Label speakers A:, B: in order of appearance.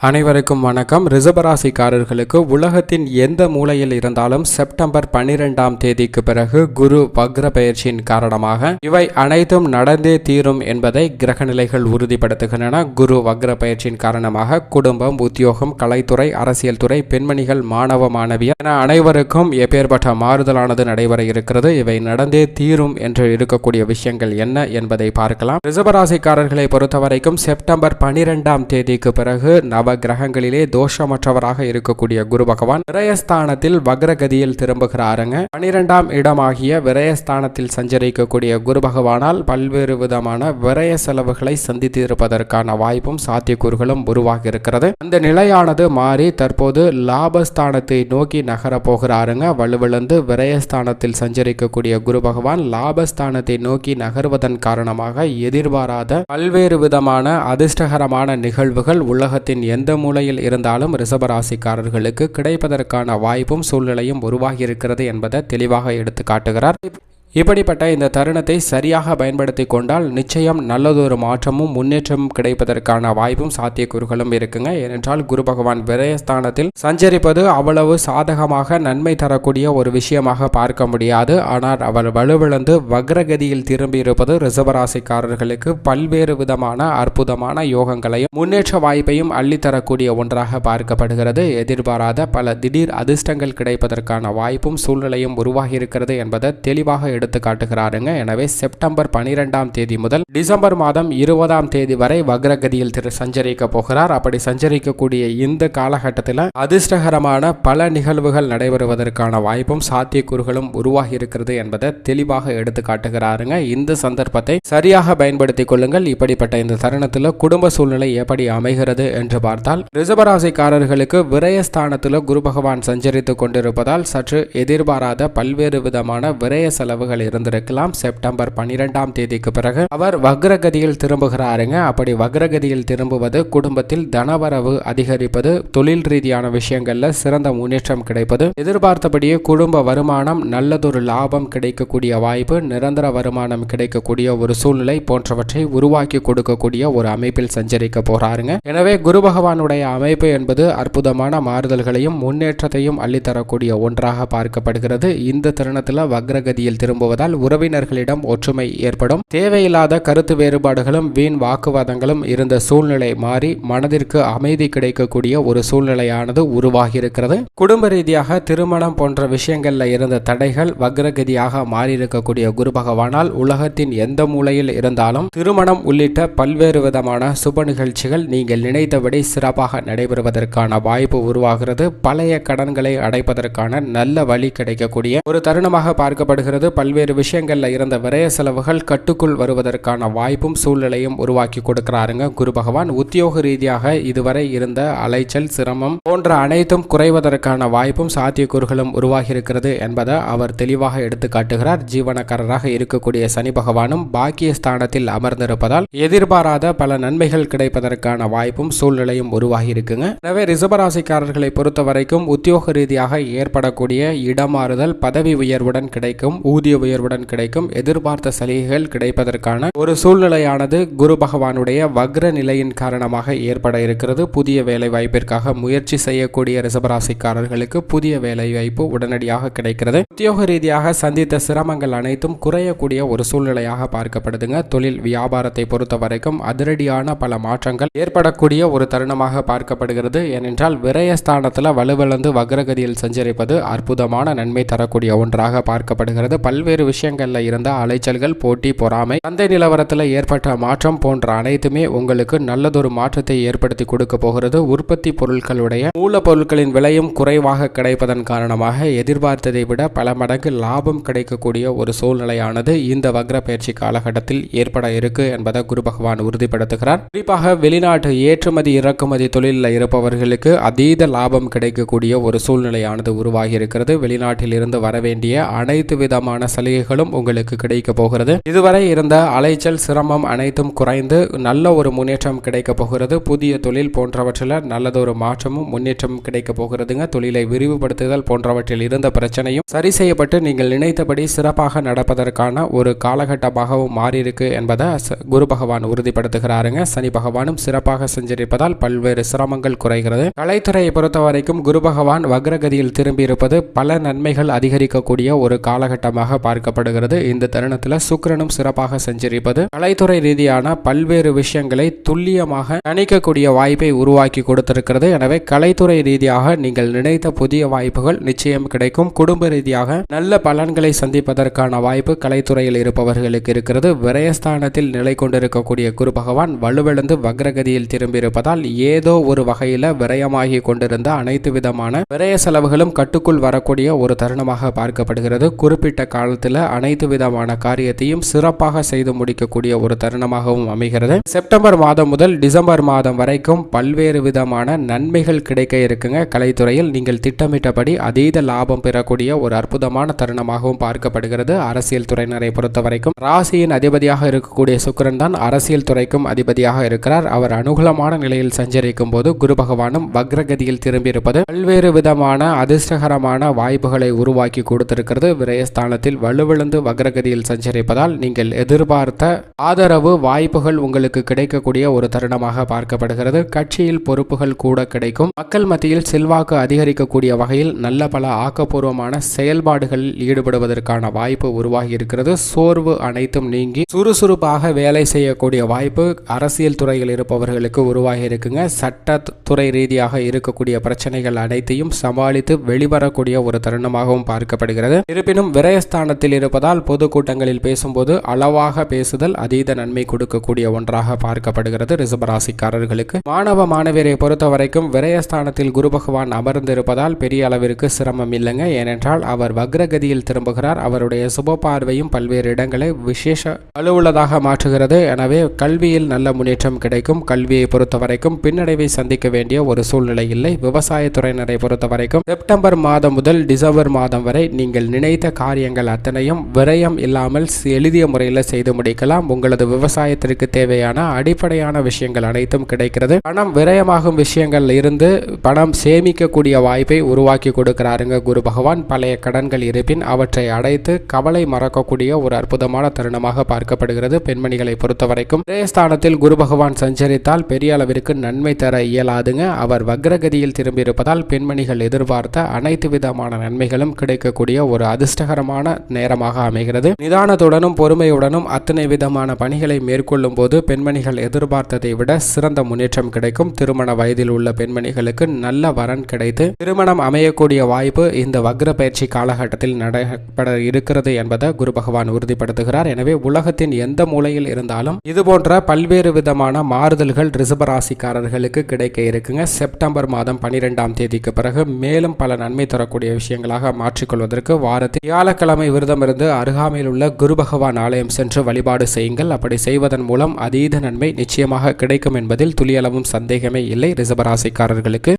A: அனைவருக்கும் வணக்கம். ரிசபராசிக்காரர்களுக்கு உலகத்தின் எந்த மூலையில் இருந்தாலும் செப்டம்பர் பன்னிரெண்டாம் தேதிக்கு பிறகு குரு வக்ர பயிற்சியின் காரணமாக இவை அனைத்தும் நடந்தே தீரும் என்பதை கிரகநிலைகள் உறுதிப்படுத்துகின்றன. குரு வக்ர பயிற்சியின் காரணமாக குடும்பம் உத்தியோகம் கலைத்துறை அரசியல் துறை பெண்மணிகள் மாணவ மாணவியர் என அனைவருக்கும் எப்பேற்பட்ட மாறுதலானது நடைபெற இருக்கிறது. இவை நடந்தே தீரும் என்று இருக்கக்கூடிய விஷயங்கள் என்ன என்பதை பார்க்கலாம். ரிசபராசிக்காரர்களை பொறுத்தவரைக்கும் செப்டம்பர் பனிரெண்டாம் தேதிக்கு பிறகு நவ கிரகங்களிலே தோஷமற்றவராக இருக்கக்கூடிய குரு பகவான் விரயஸ்தானத்தில் வக்ரகதியில் திரும்புகிறாருங்க. பனிரெண்டாம் இடமாகிய விரயஸ்தானத்தில் சஞ்சரிக்கக்கூடிய குரு பகவானால் பல்வேறு விதமான விரய செலவுகளை சந்தித்து இருப்பதற்கான வாய்ப்பும் சாத்தியக்கூறுகளும் உருவாகி இருக்கிறது. அந்த நிலையானது மாறி தற்போது லாபஸ்தானத்தை நோக்கி நகர போகிறாருங்க. வலுவிழந்து விரயஸ்தானத்தில் சஞ்சரிக்கக்கூடிய குரு பகவான் லாபஸ்தானத்தை நோக்கி நகர்வதன் காரணமாக எதிர்பாராத பல்வேறு விதமான அதிர்ஷ்டகரமான நிகழ்வுகள் உலகத்தின் எந்த மூலையில் இருந்தாலும் ரிசபராசிக்காரர்களுக்கு கிடைப்பதற்கான வாய்ப்பும் சூழ்நிலையும் உருவாகியிருக்கிறது என்பதை தெளிவாக எடுத்து காட்டுகிறார் இப்படிப்பட்ட இந்த தருணத்தை சரியாக பயன்படுத்தி கொண்டால் நிச்சயம் நல்லதொரு மாற்றமும் முன்னேற்றமும் கிடைப்பதற்கான வாய்ப்பும் சாத்தியக்கூறுகளும் இருக்குங்க. ஏனென்றால் குரு பகவான் விரயஸ்தானத்தில் சஞ்சரிப்பது அவ்வளவு சாதகமாக நன்மை தரக்கூடிய ஒரு விஷயமாக பார்க்க முடியாது. ஆனால் அவர் வலுவிழந்து வக்ரகதியில் திரும்பி இருப்பது பல்வேறு விதமான அற்புதமான யோகங்களையும் முன்னேற்ற வாய்ப்பையும் அள்ளித்தரக்கூடிய ஒன்றாக பார்க்கப்படுகிறது. எதிர்பாராத பல திடீர் அதிர்ஷ்டங்கள் கிடைப்பதற்கான வாய்ப்பும் சூழ்நிலையும் உருவாகி இருக்கிறது என்பதை தெளிவாக எடுத்து காட்டுகிறாருங்க எனவே செப்டம்பர் பனிரெண்டாம் தேதி முதல் டிசம்பர் மாதம் இருபதாம் தேதி வரை வக்ரகதியில் திரு சஞ்சரிக்க போகிறார். அப்படி சஞ்சரிக்கக்கூடிய இந்த காலகட்டத்தில் அதிர்ஷ்டகரமான பல நிகழ்வுகள் நடைபெறுவதற்கான வாய்ப்பும் சாத்தியக்கூறுகளும் உருவாகி இருக்கிறது என்பதை தெளிவாக எடுத்து காட்டுகிறாருங்க இந்த சந்தர்ப்பத்தை சரியாக பயன்படுத்திக் கொள்ளுங்கள். இப்படிப்பட்ட இந்த தருணத்தில் குடும்ப சூழ்நிலை எப்படி அமைகிறது என்று பார்த்தால் ரிசபராசிக்காரர்களுக்கு விரயஸ்தானத்தில் குரு பகவான் சஞ்சரித்துக் கொண்டிருப்பதால் சற்று எதிர்பாராத பல்வேறு விதமான விரய செலவுகள் இருந்திருக்கலாம். செப்டம்பர் பனிரெண்டாம் தேதிக்கு பிறகு அவர் வக்ரகதியில் திரும்புகிறாருங்க. அப்படி வக்ரகதியில் திரும்புவது குடும்பத்தில் தனவரவு அதிகரிப்பது தொழில் ரீதியான விஷயங்கள்ல சிறந்த முன்னேற்றம் கிடைப்பது எதிர்பார்த்தபடியே குடும்ப வருமானம் நல்லதொரு லாபம் கிடைக்கக்கூடிய வாய்ப்பு நிரந்தர வருமானம் கிடைக்கக்கூடிய ஒரு சூழ்நிலை போன்றவற்றை உருவாக்கி கொடுக்கக்கூடிய ஒரு அமைப்பில் சஞ்சரிக்க போறாருங்க. எனவே குரு பகவானுடைய அமைப்பு என்பது அற்புதமான மாறுதல்களையும் முன்னேற்றத்தையும் அள்ளித்தரக்கூடிய ஒன்றாக பார்க்கப்படுகிறது. இந்த தருணத்தில் வக்ரகதியில் திரும்ப திரும்புவதால் உறவினர்களிடம் ஒற்றுமை ஏற்படும். தேவையில்லாத கருத்து வேறுபாடுகளும் வீண் வாக்குவாதங்களும் இருந்த சூழ்நிலை மாறி மனதிற்கு அமைதி கிடைக்கக்கூடிய ஒரு சூழ்நிலையானது உருவாகியிருக்கிறது. குடும்ப ரீதியாக திருமணம் போன்ற விஷயங்களில் இருந்த தடைகள் வக்ரகதியாக மாறியிருக்கக்கூடிய குரு பகவானால் உலகத்தின் எந்த மூலையில் இருந்தாலும் திருமணம் உள்ளிட்ட பல்வேறு விதமான சுப நிகழ்ச்சிகள் நீங்கள் நினைத்தபடி சிறப்பாக நடைபெறுவதற்கான வாய்ப்பு உருவாகிறது. பழைய கடன்களை அடைப்பதற்கான நல்ல வழி கிடைக்கக்கூடிய ஒரு தருணமாக பார்க்கப்படுகிறது. பல்வேறு விஷயங்கள்ல இருந்த விரய செலவுகள் கட்டுக்குள் வருவதற்கான வாய்ப்பும் சூழ்நிலையும் உருவாக்கி கொடுக்கிறாருங்க. குரு பகவான் உத்தியோக ரீதியாக இதுவரை இருந்த அலைச்சல் சிரமம் போன்ற அனைத்தும் குறைவதற்கான வாய்ப்பும் சாத்தியக்கூறுகளும் உருவாகியிருக்கிறது என்பதை அவர் தெளிவாக எடுத்து காட்டுகிறார் ஜீவனக்காரராக இருக்கக்கூடிய சனி பகவானும் பாக்கிய ஸ்தானத்தில் அமர்ந்திருப்பதால் எதிர்பாராத பல நன்மைகள் கிடைப்பதற்கான வாய்ப்பும் சூழ்நிலையும் உருவாகி இருக்குங்க எனவே ரிசபராசிக்காரர்களை பொறுத்த வரைக்கும் உத்தியோக ரீதியாக ஏற்படக்கூடிய இடமாறுதல் பதவி உயர்வுடன் கிடைக்கும் ஊதிய உயர்வுடன் கிடைக்கும் எதிர்பார்த்த சலுகைகள் கிடைப்பதற்கான ஒரு சூழ்நிலையானது குரு பகவானுடைய வக்ர நிலையின் காரணமாக ஏற்பட இருக்கிறது. புதிய வேலை வாய்ப்பிற்காக முயற்சி செய்யக்கூடிய ரிசபராசிக்காரர்களுக்கு புதிய வேலை வாய்ப்பு உடனடியாக கிடைக்கிறது. உத்தியோக ரீதியாக சந்தித்த சிரமங்கள் அனைத்தும் குறையக்கூடிய ஒரு சூழ்நிலையாக பார்க்கப்படுதுங்க. தொழில் வியாபாரத்தை பொறுத்த வரைக்கும் அதிரடியான பல மாற்றங்கள் ஏற்படக்கூடிய ஒரு தருணமாக பார்க்கப்படுகிறது. ஏனென்றால் விரயஸ்தானத்தில் வலுவிழந்து வக்ரகதியில் சஞ்சரிப்பது அற்புதமான நன்மை தரக்கூடிய ஒன்றாக பார்க்கப்படுகிறது. பல்வேறு விஷயங்கள்ல இருந்த அலைச்சல்கள் போட்டி பொறாமை சந்தை நிலவரத்தில் ஏற்பட்ட மாற்றம் போன்ற அனைத்துமே உங்களுக்கு நல்லதொரு மாற்றத்தை ஏற்படுத்தி கொடுக்க போகிறது. உற்பத்தி பொருட்களுடைய மூலப்பொருட்களின் விலையும் குறைவாக கிடைப்பதன் காரணமாக எதிர்பார்த்ததை விட பல மடங்கு லாபம் கிடைக்கக்கூடிய ஒரு சூழ்நிலையானது இந்த வக்ர பயிற்சி காலகட்டத்தில் ஏற்பட இருக்கு என்பதை குரு பகவான் உறுதிப்படுத்துகிறார். குறிப்பாக வெளிநாட்டு ஏற்றுமதி இறக்குமதி தொழிலில் இருப்பவர்களுக்கு அதீத லாபம் கிடைக்கக்கூடிய ஒரு சூழ்நிலையானது உருவாகி இருக்கிறது. வெளிநாட்டில் இருந்து வர வேண்டிய அனைத்து விதமான சலுகைகளும் உங்களுக்கு கிடைக்க போகிறது. இதுவரை இருந்த அலைச்சல் சிரமம் அனைத்தும் குறைந்து நல்ல ஒரு முன்னேற்றம் கிடைக்க போகிறது. புதிய தொழில் போன்றவற்றில் நல்லதொரு மாற்றமும் முன்னேற்றமும் கிடைக்க போகிறதுங்க. தொழிலை விரிவுபடுத்துதல் போன்றவற்றில் இருந்த பிரச்சனையும் சரி செய்யப்பட்டு நீங்கள் நினைத்தபடி சிறப்பாக நடப்பதற்கான ஒரு காலகட்டமாகவும் மாறியிருக்கு என்பதை ச- குரு பகவான் உறுதிப்படுத்துகிறாருங்க. சனி பகவானும் சிறப்பாக செஞ்சிருப்பதால் பல்வேறு சிரமங்கள் குறைகிறது. கலைத்துறையை பொறுத்த வரைக்கும் குரு பகவான் வக்ரகதியில் திரும்பி இருப்பது பல நன்மைகள் அதிகரிக்கக்கூடிய ஒரு காலகட்டமாக பார்க்கப்படுகிறது. இந்த தருணத்தில் சுக்கரனும் சிறப்பாக செஞ்சிருப்பது கலைத்துறை ரீதியான பல்வேறு விஷயங்களை துல்லியமாக கணிக்கக்கூடிய வாய்ப்பை உருவாக்கி கொடுத்திருக்கிறது. எனவே கலைத்துறை ரீதியாக நீங்கள் நினைத்த புதிய வாய்ப்புகள் நிச்சயம் கிடைக்கும். குடும்ப ரீதியாக நல்ல பலன்களை சந்திப்பதற்கான வாய்ப்பு கலைத்துறையில் இருப்பவர்களுக்கு இருக்கிறது. விரயஸ்தானத்தில் நிலை கொண்டிருக்கக்கூடிய குரு பகவான் வலுவிழந்து வக்ரகதியில் திரும்பியிருப்பதால் ஏதோ ஒரு வகையில் விரயமாகி கொண்டிருந்த அனைத்து விதமான விரய செலவுகளும் கட்டுக்குள் வரக்கூடிய ஒரு தருணமாக பார்க்கப்படுகிறது. குறிப்பிட்ட கால காலத்தில் அனைத்து விதமான காரியத்தையும் சிறப்பாக செய்து முடிக்கக்கூடிய ஒரு தருணமாகவும் அமைகிறது. செப்டம்பர் மாதம் முதல் டிசம்பர் மாதம் வரைக்கும் பல்வேறு விதமான நன்மைகள் கிடைக்க இருக்குங்க. கலைத்துறையில் நீங்கள் திட்டமிட்டபடி அதீத லாபம் பெறக்கூடிய ஒரு அற்புதமான தருணமாகவும் பார்க்கப்படுகிறது. அரசியல் துறையினரை பொறுத்த வரைக்கும் ராசியின் அதிபதியாக இருக்கக்கூடிய சுக்கரன் தான் அரசியல் துறைக்கும் அதிபதியாக இருக்கிறார். அவர் அனுகூலமான நிலையில் சஞ்சரிக்கும் போது குரு பகவானும் வக்ரகதியில் திரும்பியிருப்பது பல்வேறு விதமான அதிர்ஷ்டகரமான வாய்ப்புகளை உருவாக்கி கொடுத்திருக்கிறது. விரயஸ்தானத்தில் வலுவிழந்து வக்ரகதியில் சஞ்சரிப்பதால் நீங்கள் எதிர்பார்த்த ஆதரவு வாய்ப்புகள் உங்களுக்கு கிடைக்கக்கூடிய ஒரு தருணமாக பார்க்கப்படுகிறது. கட்சியில் பொறுப்புகள் கூட கிடைக்கும். மக்கள் மத்தியில் செல்வாக்கு அதிகரிக்கக்கூடிய வகையில் நல்ல பல ஆக்கப்பூர்வமான செயல்பாடுகளில் ஈடுபடுவதற்கான வாய்ப்பு உருவாகி இருக்கிறது சோர்வு அனைத்தும் நீங்கி சுறுசுறுப்பாக வேலை செய்யக்கூடிய வாய்ப்பு அரசியல் துறையில் இருப்பவர்களுக்கு உருவாகி இருக்குங்க சட்டத்துறை ரீதியாக இருக்கக்கூடிய பிரச்சனைகள் அனைத்தையும் சமாளித்து வெளிவரக்கூடிய ஒரு தருணமாகவும் பார்க்கப்படுகிறது. இருப்பினும் விரயஸ்தான விரயஸ்தானத்தில் இருப்பதால் பொதுக்கூட்டங்களில் பேசும்போது அளவாக பேசுதல் அதீத நன்மை கொடுக்கக்கூடிய ஒன்றாக பார்க்கப்படுகிறது ரிசபராசிக்காரர்களுக்கு மாணவ மாணவியரை பொறுத்த வரைக்கும் விரயஸ்தானத்தில் குரு பகவான் அமர்ந்திருப்பதால் பெரிய அளவிற்கு சிரமம் இல்லைங்க. ஏனென்றால் அவர் வக்ரகதியில் திரும்புகிறார். அவருடைய சுப பார்வையும் பல்வேறு இடங்களை விசேஷ வலுவுள்ளதாக மாற்றுகிறது. எனவே கல்வியில் நல்ல முன்னேற்றம் கிடைக்கும். கல்வியை பொறுத்த வரைக்கும் பின்னடைவை சந்திக்க வேண்டிய ஒரு சூழ்நிலை இல்லை. விவசாயத்துறையினரை பொறுத்த வரைக்கும் செப்டம்பர் மாதம் முதல் டிசம்பர் மாதம் வரை நீங்கள் நினைத்த காரியங்கள் அத்தனையும் விரயம் இல்லாமல் எழுதிய எளிதிய முறையில் செய்து முடிக்கலாம். உங்களது விவசாயத்திற்கு தேவையான அடிப்படையான விஷயங்கள் அனைத்தும் கிடைக்கிறது. பணம் விரயமாகும் விஷயங்கள் இருந்து பணம் சேமிக்கக்கூடிய வாய்ப்பை உருவாக்கி கொடுக்கிறாருங்க குரு பகவான். பழைய கடன்கள் இருப்பின் அவற்றை அடைத்து கவலை மறக்கக்கூடிய ஒரு அற்புதமான தருணமாக பார்க்கப்படுகிறது பெண்மணிகளை பொறுத்த வரைக்கும் விரயஸ்தானத்தில் குரு பகவான் சஞ்சரித்தால் பெரிய அளவிற்கு நன்மை தர இயலாதுங்க. அவர் வக்ரகதியில் திரும்பியிருப்பதால் பெண்மணிகள் எதிர்பார்த்த அனைத்து விதமான நன்மைகளும் கிடைக்கக்கூடிய ஒரு அதிர்ஷ்டகரமான நேரமாக அமைகிறது. நிதானத்துடனும் பொறுமையுடனும் அத்தனை விதமான பணிகளை மேற்கொள்ளும் போது பெண்மணிகள் எதிர்பார்த்ததை விட சிறந்த முன்னேற்றம் கிடைக்கும். திருமண வயதில் உள்ள பெண்மணிகளுக்கு நல்ல வரன் கிடைத்து திருமணம் அமையக்கூடிய வாய்ப்பு இந்த வக்ர பயிற்சி காலகட்டத்தில் நடைபெற இருக்கிறது என்பதை குரு பகவான் உறுதிப்படுத்துகிறார். எனவே உலகத்தின் எந்த மூலையில் இருந்தாலும் இது போன்ற பல்வேறு விதமான மாறுதல்கள் ரிசபராசிக்காரர்களுக்கு கிடைக்க இருக்குங்க. செப்டம்பர் மாதம் பனிரெண்டாம் தேதிக்கு பிறகு மேலும் பல நன்மை தரக்கூடிய விஷயங்களாக மாற்றிக்கொள்வதற்கு வாரத்தில் வியாழக்கிழமை விரதம் இருந்து அருகாமையில் உள்ள குரு பகவான் ஆலயம் சென்று வழிபாடு செய்யுங்கள். அப்படி செய்வதன் மூலம் அதீத நன்மை நிச்சயமாக கிடைக்கும் என்பதில் துளியளவும் சந்தேகமே இல்லை. ரிசபராசிக்காரர்களுக்கு